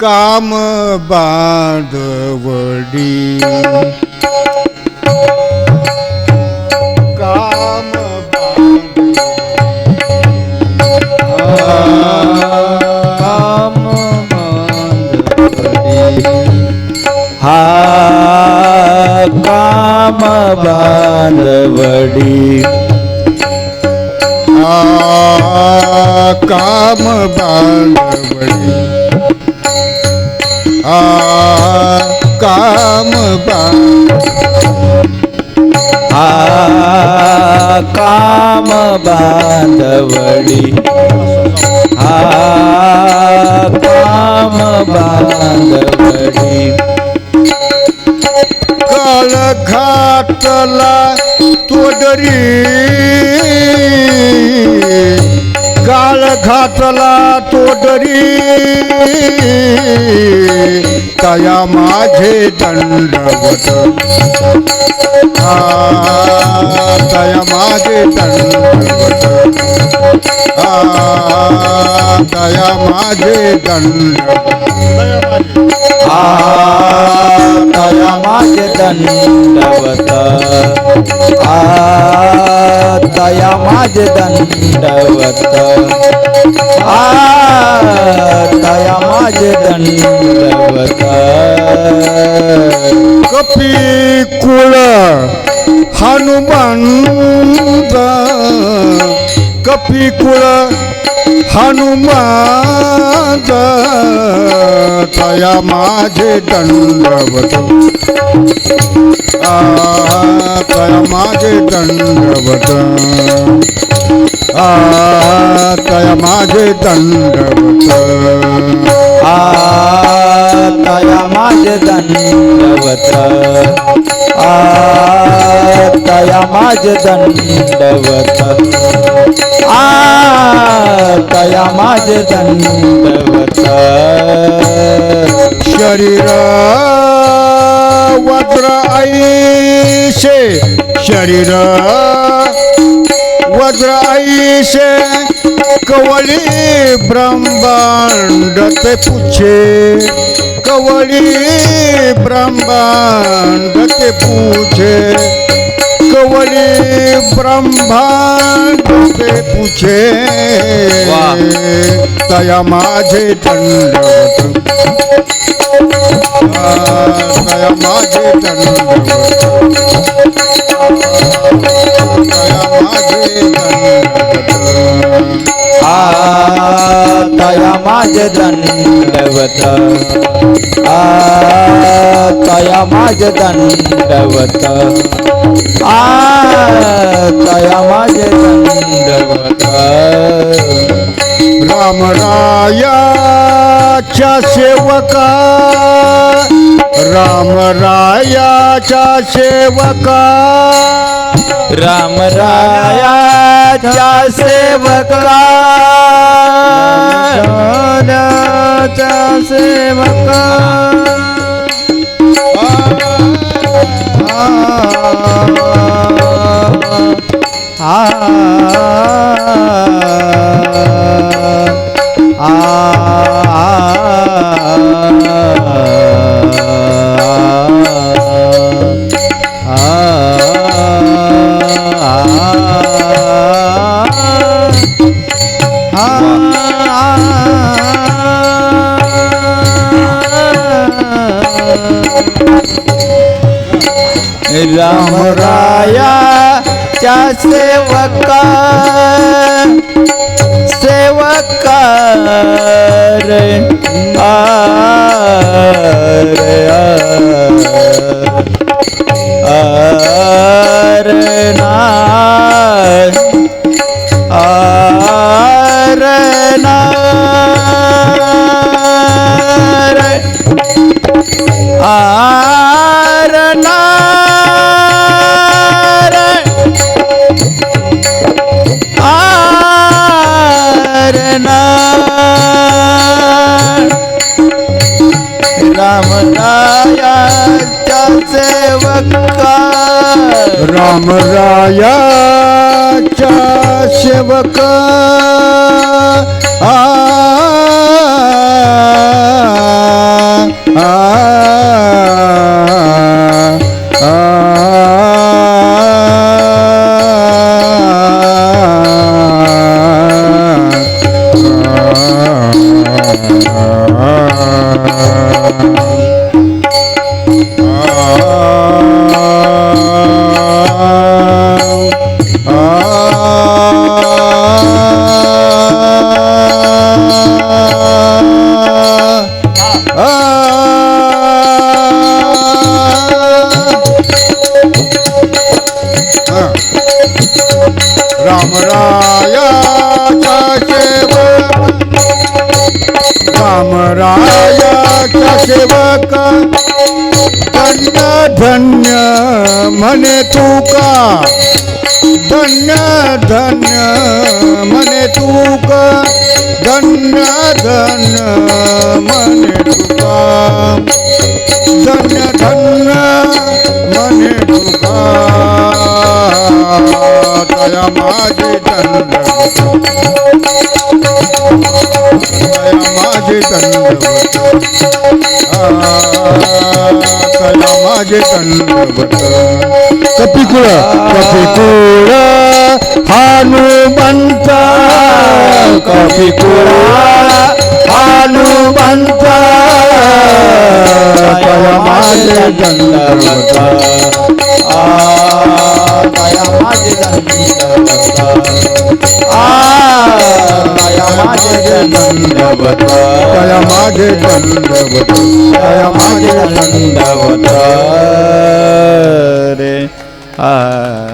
काम बांधवडी काम काम हा काम बांधवडी आ, काम बांधवडी आ, काम बा काम बांधवडी हा काम बांधवडी काळ घातला तोडरी. घातला तो डरी. तया माझे दंडवत तया माझे दंडवत तया माझे दंड तया माझे दंडवत आ तया माझे दंडवत आया तया माझे दंडवत. कपी कुळ हनुमंत कपी कुळ हनुमंत तया माझे दंडवत. आ, तया माझे दंडवत. आ, तया माझे दंडवत? हा तया माझे दंडवत? हा माझे दंडवत? आ तया माझे दंडवत? शरीर वज्र ऐशे शरीर वज्र ऐशे कवळी ब्रह्मांड ते पुछे। कवळी ब्रह्मांड ते पूछे। कवळी ब्रह्मांड ते पूछे. तया माझे दंडवत तया माझे दंडवत. माझे दंडवत आ तया माझे दंडवत. आ तया माझे दंडवत. आ तया माझे दंडवत रामरायाच्या सेवका. रामरायाच्या सेवका. रामरायाच्या सेवका. रामरायाच्या राम राया सेवका सेवका सेवकार आ रामरायाच्या सेवका धन्य धन्य म्हणे तुका धन्य धन्य म्हणे तुका धन्य धन्य म्हणे तुका धन्य धन्य म्हणे तुका तया माझे धन्य. माझे दंडवत तया माझे दंडवत कपिकुळ कपिकुळ हनुमंत. कपिकुळ हनुमंत. तया माझे दंडवत दया माझे दंडवत दंडवत तया माझे दंडवत तया माझे दंडवत दंडवत रे आ